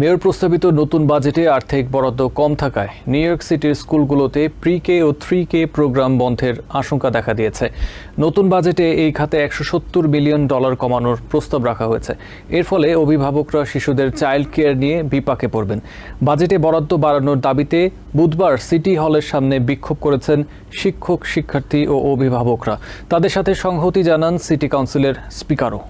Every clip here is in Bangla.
মেয়র প্রস্তাবিত নতুন বাজেটে আর্থিক বরাদ্দ কম থাকায় নিউ ইয়র্ক সিটির স্কুলগুলোতে প্রি কে ও থ্রি কে প্রোগ্রাম বন্ধের আশঙ্কা দেখা দিয়েছে। নতুন বাজেটে এই খাতে একশো সত্তর বিলিয়ন ডলার কমানোর প্রস্তাব রাখা হয়েছে। এর ফলে অভিভাবকরা শিশুদের চাইল্ড কেয়ার নিয়ে বিপাকে পড়বেন। বাজেটে বরাদ্দ বাড়ানোর দাবিতে বুধবার সিটি হলের সামনে বিক্ষোভ করেছেন শিক্ষক, শিক্ষার্থী ও অভিভাবকরা। তাদের সাথে সংহতি জানান সিটি কাউন্সিলের স্পিকারও।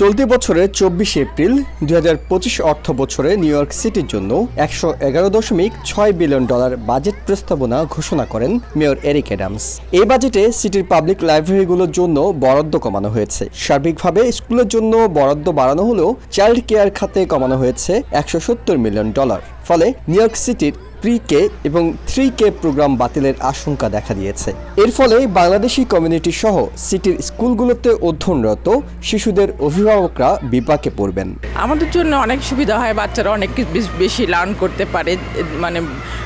চলতি বছরের চব্বিশে এপ্রিল দুই হাজার পঁচিশ অর্থ বছরে নিউ ইয়র্ক সিটির জন্য একশো এগারো দশমিক ছয় বিলিয়ন ডলার বাজেট প্রস্তাবনা ঘোষণা করেন মেয়র এরিক অ্যাডামস। এই বাজেটে সিটির পাবলিক লাইব্রেরিগুলোর জন্য বরাদ্দ কমানো হয়েছে। সার্বিকভাবে স্কুলের জন্য বরাদ্দ বাড়ানো হলেও চাইল্ড কেয়ার খাতে কমানো হয়েছে একশো সত্তর মিলিয়ন ডলার। ফলে নিউ ইয়র্ক সিটির প্রি কে এবং থ্রি কে প্রোগ্রাম বাতিলের আশঙ্কা দেখা দিয়েছে। এর ফলে বাংলাদেশি কমিউনিটি সহ সিটির স্কুলগুলোতে অধ্যয়নরত শিশুদের অভিভাবকরা বিপাকে পড়বেন। আমাদের জন্য অনেক সুবিধা হয়, বাচ্চারা অনেক বেশ- বেশি লার্ন করতে পারে মানে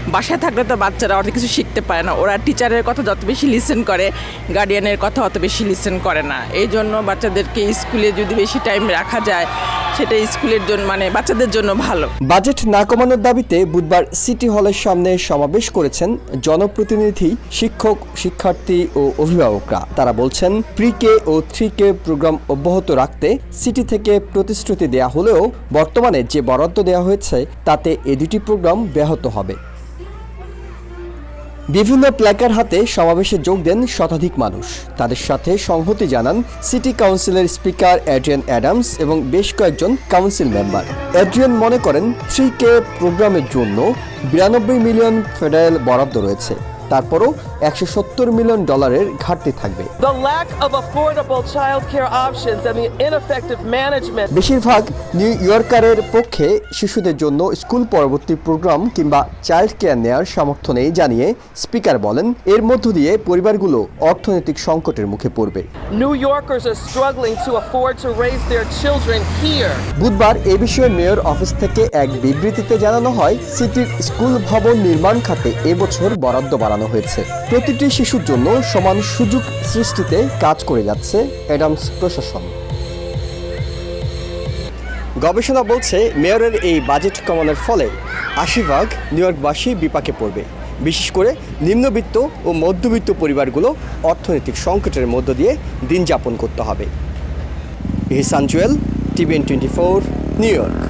বাসায় থাকলে তো বাচ্চারা অনেক কিছু শিখতে পারে না। ওরা টিচারের কথা যত বেশি লিসেন করে গার্ডিয়ানের কথা অত বেশি লিসেন করে না। এই জন্য বাচ্চাদেরকে স্কুলে যদি বেশি টাইম রাখা যায় সেটা স্কুলের জন্য মানে বাচ্চাদের জন্য ভালো। বাজেট না কমানোর দাবিতে বুধবার সিটি হলের সামনে সমাবেশ করেছেন জনপ্রতিনিধি, শিক্ষক, শিক্ষার্থী ও অভিভাবকরা। তারা বলছেন প্রি কে ও থ্রি কে প্রোগ্রাম অব্যাহত রাখতে সিটি থেকে প্রতিশ্রুতি দেয়া হলেও বর্তমানে যে বরাদ্দ দেওয়া হয়েছে, তাতে এ দুটি প্রোগ্রাম ব্যাহত হবে। বিভিন্ন প্ল্যাকার হাতে সমাবেশে যোগ দেন শতাধিক মানুষ। তাদের সাথে সংহতি জানান সিটি কাউন্সিলের স্পিকার অ্যাড্রিয়ান অ্যাডামস এবং বেশ কয়েকজন কাউন্সিল মেম্বার। অ্যাড্রিয়ান মনে করেন থ্রি কে প্রোগ্রামের জন্য বিরানব্বই মিলিয়ন ফেডারেল বরাদ্দ রয়েছে। তারপরও একশো সত্তর মিলিয়ন ডলারের ঘাটতি থাকবে বেশিরভাগ নিউ ইয়র্কারের পক্ষে শিশুদের জন্য স্কুল পরবর্তী প্রোগ্রাম কিংবা চাইল্ড কেয়ার নেয়ার সামর্থ্য নেই জানিয়ে স্পিকার বলেন এর মধ্য দিয়ে পরিবারগুলো অর্থনৈতিক সংকটের মুখে পড়বে. বুধবার এ বিষয়ে মেয়র অফিস থেকে এক বিবৃতিতে জানানো হয় সিটির স্কুল ভবন নির্মাণ খাতে এবছর বরাদ্দ বাড়ানো হয়েছে। প্রতিটি শিশুর জন্য সমান সুযোগ সৃষ্টিতে কাজ করে যাচ্ছে অ্যাডামস প্রশাসন। গবেষণা বলছে, মেয়রের এই বাজেট কমানোর ফলে আশি ভাগ নিউ ইয়র্কবাসী বিপাকে পড়বে। বিশেষ করে নিম্নবিত্ত ও মধ্যবিত্ত পরিবারগুলো অর্থনৈতিক সংকটের মধ্য দিয়ে দিন যাপন করতে হবে। Ihsan Jewel, TVN twenty four, New York.